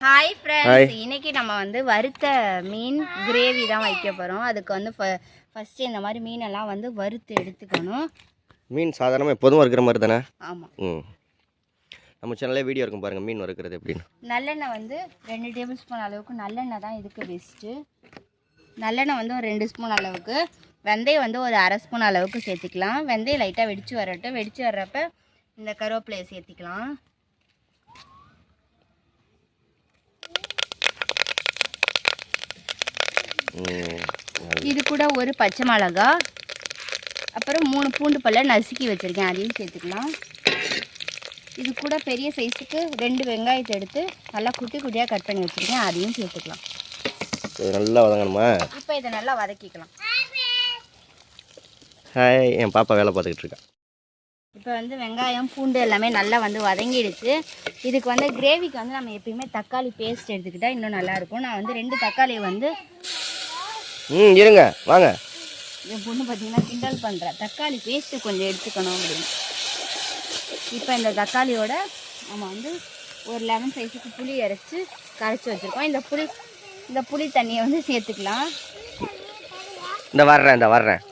Hi Hi. Friends இன்னைக்கு நம்ம வந்து வறுத்த மீன் கிரேவி தான் வைக்க போகிறோம் அதுக்கு வந்து ஃபஸ்ட்டு இந்த மாதிரி மீனெல்லாம் வந்து வறுத்து எடுத்துக்கணும். மீன் சாதாரணமாக எப்போதும் இருக்கிற மாதிரி தானே? ஆமாம் ம். நம்ம சேனல்லே வீடியோ இருக்கும் பாருங்கள் மீன் வறுக்கிறது எப்படின்னு. நல்லெண்ணெய் வந்து ரெண்டு டேபிள் ஸ்பூன் அளவுக்கு நல்லெண்ணெய் தான் இதுக்கு பெஸ்ட்டு நல்லெண்ணெய் வந்து ஒரு ரெண்டு ஸ்பூன் அளவுக்கு. வெந்தயம் வந்து ஒரு அரை ஸ்பூன் அளவுக்கு சேர்த்துக்கலாம். வெந்தயம் லைட்டாக வெடிச்சு வரட்டும். வெடிச்சு வர்றப்ப இந்த கருவேப்பிலையை சேர்த்திக்கலாம். இது கூட ஒரு பச்சை மிளகா. அப்புறம் மூணு பூண்டு பல்ல நசுக்கி வச்சுருக்கேன். அதையும் சேர்த்துக்கலாம். இது கூட பெரிய சைஸுக்கு ரெண்டு வெங்காயத்தை எடுத்து நல்லா குட்டி குட்டியாக கட் பண்ணி வச்சுருக்கேன். அதையும் சேர்த்துக்கலாம். இது நல்லா வதங்கணுமா? இப்போ இதை நல்லா வதக்கிக்கலாம். ஹாய் என் பாப்பா வேலை பார்த்துக்கிட்டு இருக்கா. இப்போ வந்து வெங்காயம் பூண்டு எல்லாமே நல்லா வந்து வதங்கிடுச்சு. இதுக்கு வந்து கிரேவிக்கு வந்து நம்ம எப்பயுமே தக்காளி பேஸ்ட் எடுத்துக்கிட்டால் இன்னும் நல்லாயிருக்கும் நான் வந்து ரெண்டு தக்காளியை வந்து ம் இருங்க வாங்க. என் பொண்ணு பார்த்தீங்கன்னா கிண்டல் பண்ணுறேன் தக்காளி பேஸ்ட்டு கொஞ்சம் எடுத்துக்கணும் அப்படின்னு. இப்போ இந்த தக்காளியோட நம்ம வந்து ஒரு லெமன் சைஸுக்கு புளி அரைச்சி கரைச்சி வச்சுருக்கோம். இந்த புளி இந்த புளி தண்ணியை வந்து சேர்த்துக்கலாம். இந்த வர்றேன் இந்த வர்றேன்.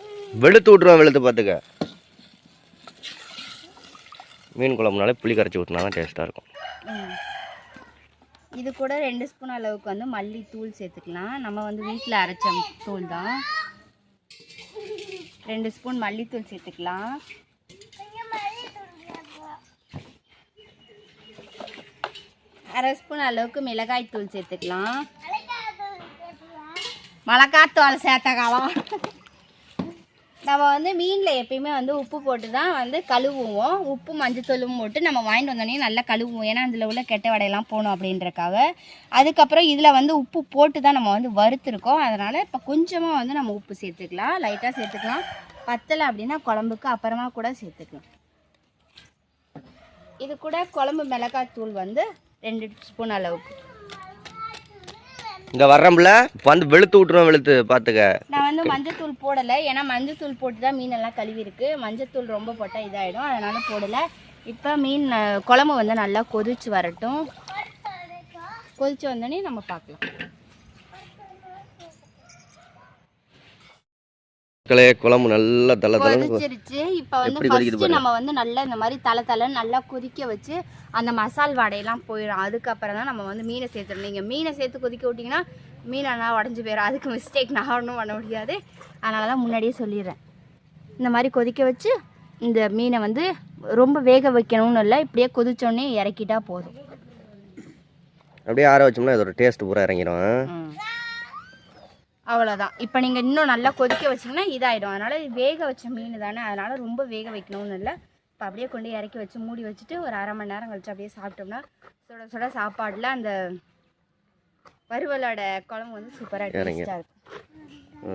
வெளுத்து விட்ருவேன் வெளுத்து பார்த்துக்க. மீன் குழம்புனாலே புளி கரைச்சி ஊற்றினா தான் டேஸ்ட்டாக இருக்கும். இது கூட ரெண்டு ஸ்பூன் அளவுக்கு வந்து மல்லி தூள் சேர்த்துக்கலாம். நம்ம வந்து வீட்டில் அரைச்ச தூள் தான். ரெண்டு ஸ்பூன் மல்லித்தூள் சேர்த்துக்கலாம். அரை ஸ்பூன் அளவுக்கு மிளகாய் தூள் சேர்த்துக்கலாம். மிளகாத்தூள் சேர்த்த காலம். நம்ம வந்து மீனில் எப்பயுமே வந்து உப்பு போட்டு தான் வந்து கழுவுவோம். உப்பு மஞ்சத்தூளும் போட்டு நம்ம வாங்கிட்டு வந்தோடனே நல்லா கழுவுவோம். ஏன்னா அதில் உள்ள கெட்ட வடையெல்லாம் போகணும் அப்படின்றக்காக அதுக்கப்புறம் இதில் வந்து உப்பு போட்டு தான் நம்ம வந்து வறுத்துருக்கோம். அதனால் இப்போ கொஞ்சமாக வந்து நம்ம உப்பு சேர்த்துக்கலாம். லைட்டாக சேர்த்துக்கலாம். பத்தலை அப்படின்னா குழம்புக்கு அப்புறமா கூட சேர்த்துக்கலாம். இது கூட குழம்பு மிளகாய் தூள் வந்து ரெண்டு ஸ்பூன் அளவுக்கு. இங்கே வர்றோம்ல வந்து வெளுத்து விட்டுருவோம் வெளுத்து. பார்த்துக்க நான் வந்து மஞ்சத்தூள் போடலை. ஏன்னா மஞ்சத்தூள் போட்டு தான் மீனெல்லாம் கழுவி இருக்கு மஞ்சத்தூள் ரொம்ப போட்டால் இதாகிடும் அதனால் போடலை. இப்போ மீன் குழம்பு வந்து நல்லா கொதிச்சு வரட்டும். கொதிச்சு வந்தோடனே நம்ம பார்க்கலாம் மக்களே குழம்பு நல்லா தலை தலை. கொதிச்சிருச்சு. இப்போ வந்து ஃபஸ்ட்டு நம்ம வந்து நல்லா இந்த மாதிரி தலை தலை நல்லா கொதிக்க வச்சு அந்த மசால் வாடையெல்லாம் போயிடும். அதுக்கப்புறம் தான் நம்ம வந்து மீனை சேர்த்துடணும். நீங்கள் மீனை சேர்த்து கொதிக்க விட்டிங்கன்னா மீன் ஆனால் உடஞ்சி போயிடும் அதுக்கு மிஸ்டேக் நான் ஒன்றும் பண்ண முடியாது. அதனால தான் முன்னாடியே சொல்லிடுறேன். இந்த மாதிரி கொதிக்க வச்சு இந்த மீனை வந்து ரொம்ப வேக வைக்கணும்னு இல்லை இப்படியே கொதிச்சோடனே இறக்கிட்டா போதும். அப்படியே ஆற வச்சோம்னா இதோட டேஸ்ட் பூரா இறங்கிடும். அவ்வளோதான் இப்போ நீங்கள் இன்னும் நல்லா கொதிக்க வச்சிங்கன்னா இதாகிடும் அதனால் வேக வச்ச மீன் தானே. அதனால் ரொம்ப வேக வைக்கணும்னு இல்லை. இப்போ அப்படியே கொண்டு இறக்கி வச்சு மூடி வச்சுட்டு ஒரு அரை மணி நேரம் கழிச்சு அப்படியே சாப்பிட்டோம்னா சுட சுட சாப்பாடில் அந்த வறுவலோட குழம்பு வந்து சூப்பராக. டேஸ்ட்டாக இருக்கும்.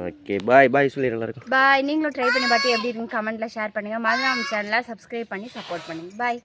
ஓகே பாய் பாய் சொல்லி எல்லாருக்கும். பாய் நீங்களும் ட்ரை பண்ணி பார்த்து எப்படி இருக்குன்னு கமெண்ட்டில் ஷேர் பண்ணுங்கள் மதுராம் சேனலை சப்ஸ்கிரைப் பண்ணி சப்போர்ட் பண்ணுங்கள் பாய்